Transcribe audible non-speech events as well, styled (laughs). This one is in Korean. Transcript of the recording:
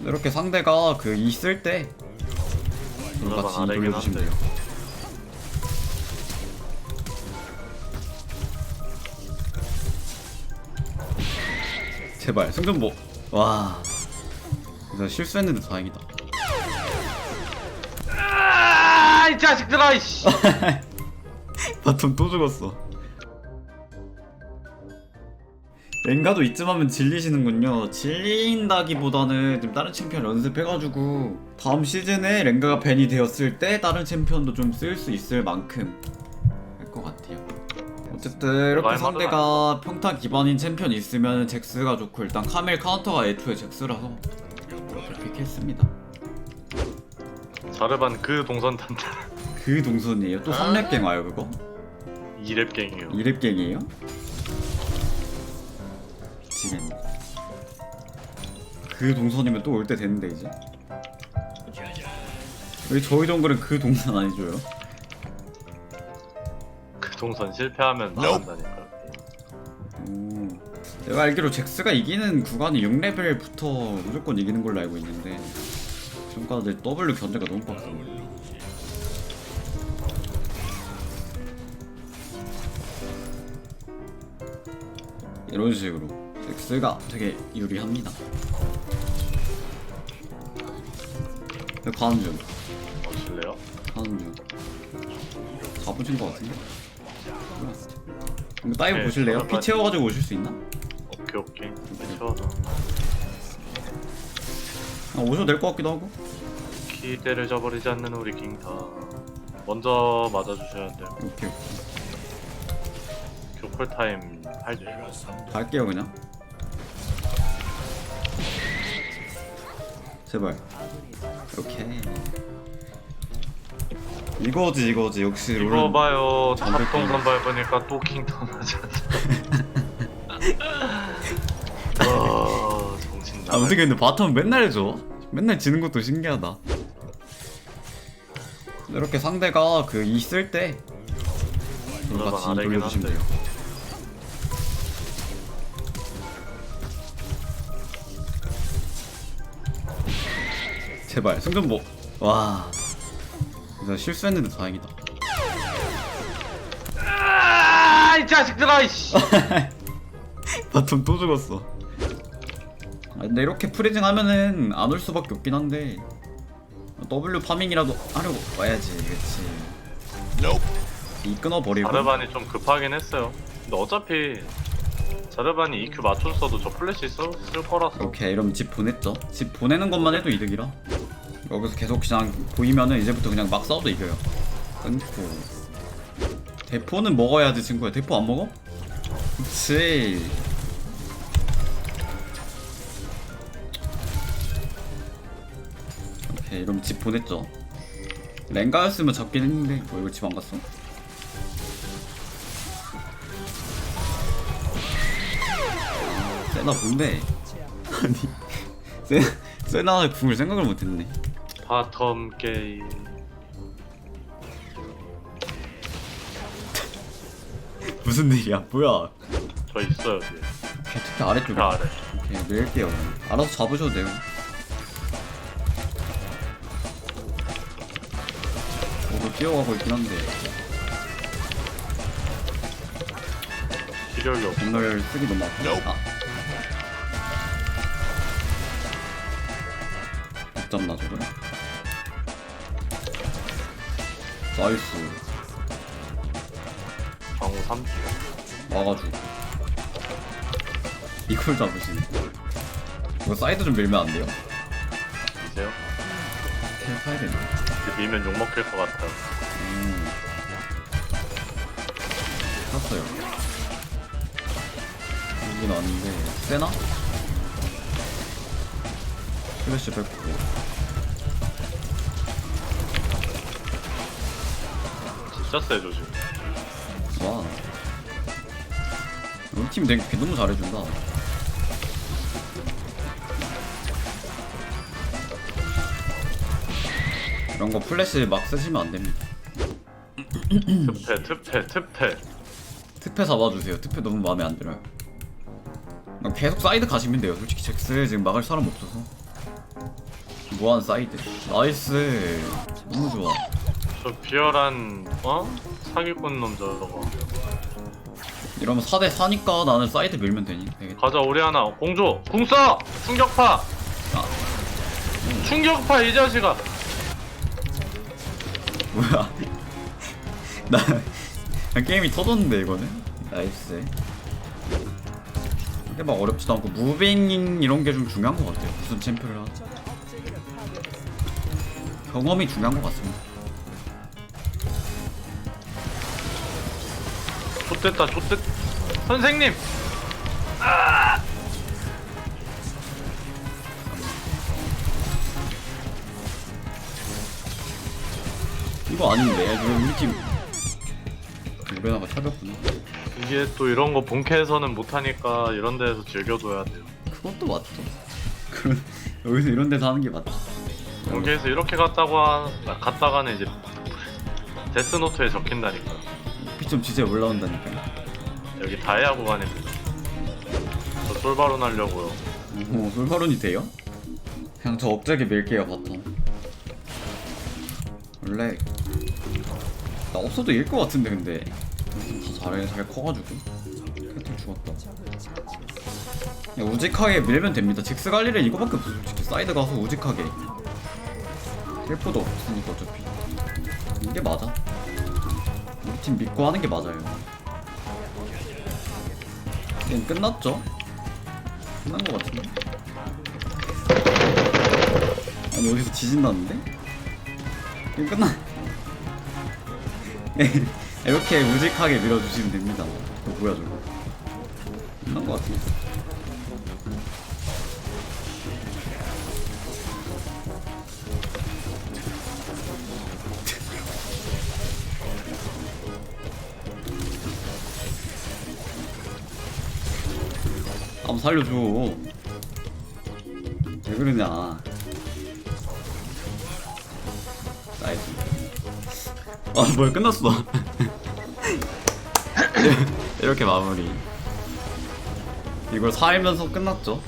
이렇게 상대가 그 있을 때 물론 같이 아래긴 돌려주시면 한데. 돼요. 제발 승전보 와 그래서 실수했는데 다행이다 아, 이 자식들아, 이씨. (laughs) 바텀 또 죽었어 랭가도 이쯤 하면 질리시는군요 질린다기보다는 좀 다른 챔피언 연습해가지고 다음 시즌에 랭가가 밴이 되었을 때 다른 챔피언도 좀 쓸 수 있을 만큼 할 것 같아요 어쨌든 이렇게 상대가 평타 기반인 챔피언 있으면 잭스가 좋고 일단 카멜 카운터가 애초에 잭스라서 이렇게 픽했습니다 자르반 그 동선 탄다. 그 동선이에요 또 3렙갱 와요 그거? 이랩갱이요. 2렙갱이에요? 지겠네 그 동선이면 또 올 때 됐는데 이제 왜 저희 정글은 그 동선 아니죠요? 그 동선 실패하면 나간다니까. 오. 내가 알기로 잭스가 이기는 구간이 6레벨부터 무조건 이기는 걸로 알고 있는데 지금까지 W 견제가 너무 빡세네 이런 식으로 잭스가 되게 유리합니다 네, 가는 중 어실래요? 가는 중 가보신 것 같은데? 이거 다이브 네, 보실래요? 피 채워가지고 오실 수 있나? 오케이 오케이. 채워서 아, 오셔도 될 것 같기도 하고 기대를 저버리지 않는 우리 킹타. 먼저 맞아주셔야 돼요. 오케이 오케이 교콜 타임 8초. 갈게요 그냥 제발 오케이 이거지 이거지 역시 이거 롤은 봐요. 잠들 탑 동선 게임. 밟으니까 또 킹턴 하잖아. 와 정신 아 나가. 어떻게 근데 바텀 맨날 줘? 맨날 지는 것도 신기하다 이렇게 상대가 그 있을 때 같이 돌려주시면. 돼요 제발 승전보 와. 진짜 실수했는데 다행이다. 아, 이 자식들아, 이씨. (laughs) 바텀 또 죽었어. 아, 근데 이렇게 프리징 하면은 안 올 수밖에 없긴 한데. W 파밍이라도 하려고 와야지 그치. 이 끊어버리고. 자르반이 좀 급하긴 했어요. 근데 어차피 자르반이 EQ 맞췄어도 저 플래시 쓸, 쓸 거라서. 오케이 이러면 집 보냈죠. 집 보내는 것만 해도 이득이라 여기서 계속 그냥 보이면은 이제부터 그냥 막 싸워도 이겨요. 끊고. 대포는 먹어야지 친구야. 대포 안 먹어? 그치 오케이 이러면 집 보냈죠. 랭가였으면 잡긴 했는데 뭐 이거 집 안 갔어? 아, 세나 본데? (laughs) 아니 세, 세나의 궁을 생각을 못했네 바텀 게임. (laughs) 무슨 일이야? 뭐야? 저 있어요 뒤에. 오케이 특히 아래쪽에. 그 아래. 오케이 밀게요. 알아서 잡으셔도 돼요. 오고 뛰어가고 있긴 한데. 기력이 없어 건널 쓰기 너무 아파 아. 잡나 저걸 나이스 방어 3주 와가지고 이걸 잡으시네 이거 사이드 좀 밀면 안 돼요? 이세요? 텔 파야 되나? 근데 밀면 욕먹힐 것 같아요 음. 샀어요 여긴 왔는데 세나? 플래시 뺐고. 진짜 세죠 지금 와 우리 팀 되게 너무 잘해준다. 이런 거 플래시 막 쓰시면 안 됩니다. 특패 특패 특패. 특패 잡아주세요. 특패 너무 마음에 안 들어요. 그냥 계속 사이드 가시면 돼요. 솔직히 잭스 지금 막을 사람 없어서 무한 사이드. 나이스. 너무 좋아. 저 비열한 어? 사기꾼 놈 저거. 이러면 4대 4니까 나는 사이드 밀면 되니? 되겠다. 가자 우리 하나. 공조! 궁써 충격파! 아. 충격파 이 자식아! 뭐야? (laughs) 나 그냥 게임이 터졌는데 이거는? 나이스. 근데 막 어렵지도 않고 무빙 이런 게 좀 중요한 것 같아요. 무슨 챔프를 하든 경험이 중요한 것 같습니다. 좆됐다 좆됐 선생님! 이거 아닌데 왜 우리 팀. 우베나가 차렸구나. 이게 또 이런 거 본캐에서는 못하니까 이런 데에서 즐겨줘야 돼요. 그것도 맞죠. (laughs) 그런 여기서 이런 데서 하는 게 맞죠 본캐에서 이렇게 갔다고 하, 아, 갔다가는 이제 데스노트에 적힌다니까. 피좀 지제 올라온다니까요. 여기 다이아 구간입니다 저 솔바론 하려고요. 오 솔바론이 돼요? 그냥 저 업적에 밀게요 바텀 원래 나 없어도 이길 것 같은데 근데. 다 잘해 잘 커가지고. 캐틀 죽었다. 그냥 우직하게 밀면 됩니다. 갈 일은 이거밖에 없어 솔직히. 사이드 가서 우직하게 텔포도 없으니까 어차피. 이게 맞아. 우리 팀 믿고 하는 게 맞아요. 게임 끝났죠? 끝난 것 같은데? 아니 어디서 지진 났는데? 게임 끝나. 네, (laughs) 이렇게 우직하게 밀어주시면 됩니다. 저 뭐야 저거. 끝난 것 같은데 살려줘. 왜 그러냐. 나이스. 아 뭐야 끝났어. (laughs) 이렇게 마무리. 이걸 살면서 끝났죠